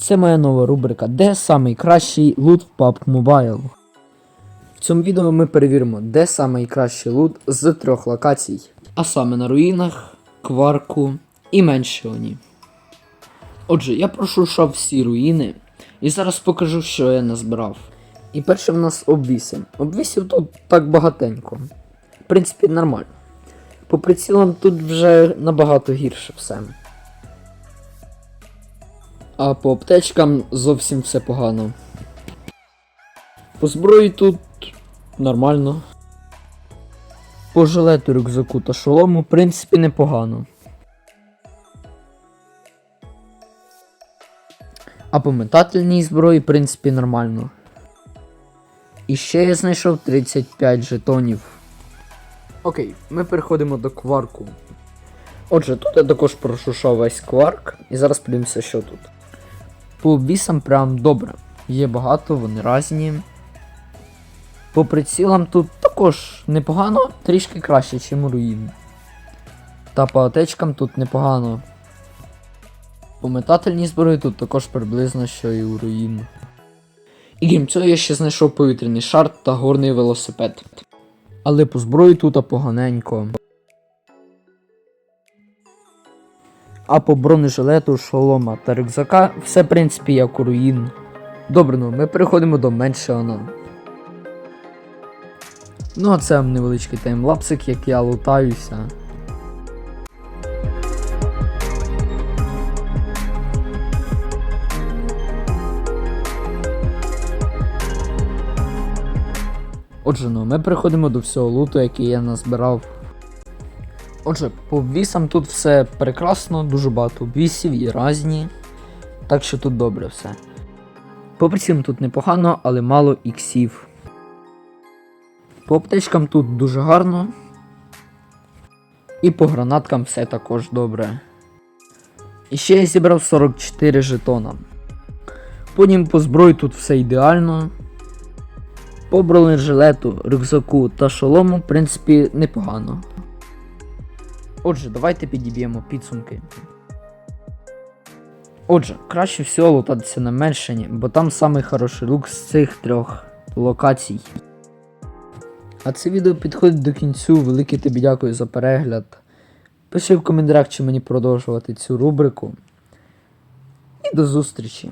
Це моя нова рубрика, де самий кращий лут в PUBG Mobile. В цьому відео ми перевіримо, де самий кращий лут з трьох локацій. А саме на руїнах, кварку і меншіоні. Отже, я пройшов всі руїни і зараз покажу, що я назбирав. І перше в нас обвіси. Обвісів тут так багатенько. В принципі, нормально. По прицілам тут вже набагато гірше все. А по аптечкам зовсім все погано. По зброї тут нормально. По жилету, рюкзаку та шолому, в принципі, непогано. А по метательній зброї, в принципі, нормально. І ще я знайшов 35 жетонів. Окей, ми переходимо до кварку. Отже, тут я також прошушав весь кварк, і зараз подивимося, що тут. По обвісам прям добре. Є багато, вони разні. По прицілам тут також непогано, трішки краще, ніж у руїн. Та по атечкам тут непогано. По метательній зброї тут також приблизно, що і у руїн. І крім цього я ще знайшов повітряний шар та горний велосипед. Але по зброї тут поганенько. А по бронежилету, шолома та рюкзака все в принципі як у руїн. Добре, ну ми переходимо до меншого. Ну а це невеличкий таймлапсик, як я лутаюся. Отже, ну ми переходимо до всього луту, який я назбирав. Отже, по вісам тут все прекрасно, дуже багато вісів і разні. Так що тут добре все. По прицілам тут непогано, але мало іксів. По аптечкам тут дуже гарно. І по гранаткам все також добре. І ще я зібрав 44 жетона. Потім по зброї тут все ідеально. По бронежилету, рюкзаку та шолому, в принципі, непогано. Отже, давайте підіб'ємо підсумки. Отже, краще всього лутатися на Меншині, бо там самий хороший лук з цих трьох локацій. А це відео підходить до кінцю. Велике тобі дякую за перегляд. Пиши в коментарях, чи мені продовжувати цю рубрику. І до зустрічі!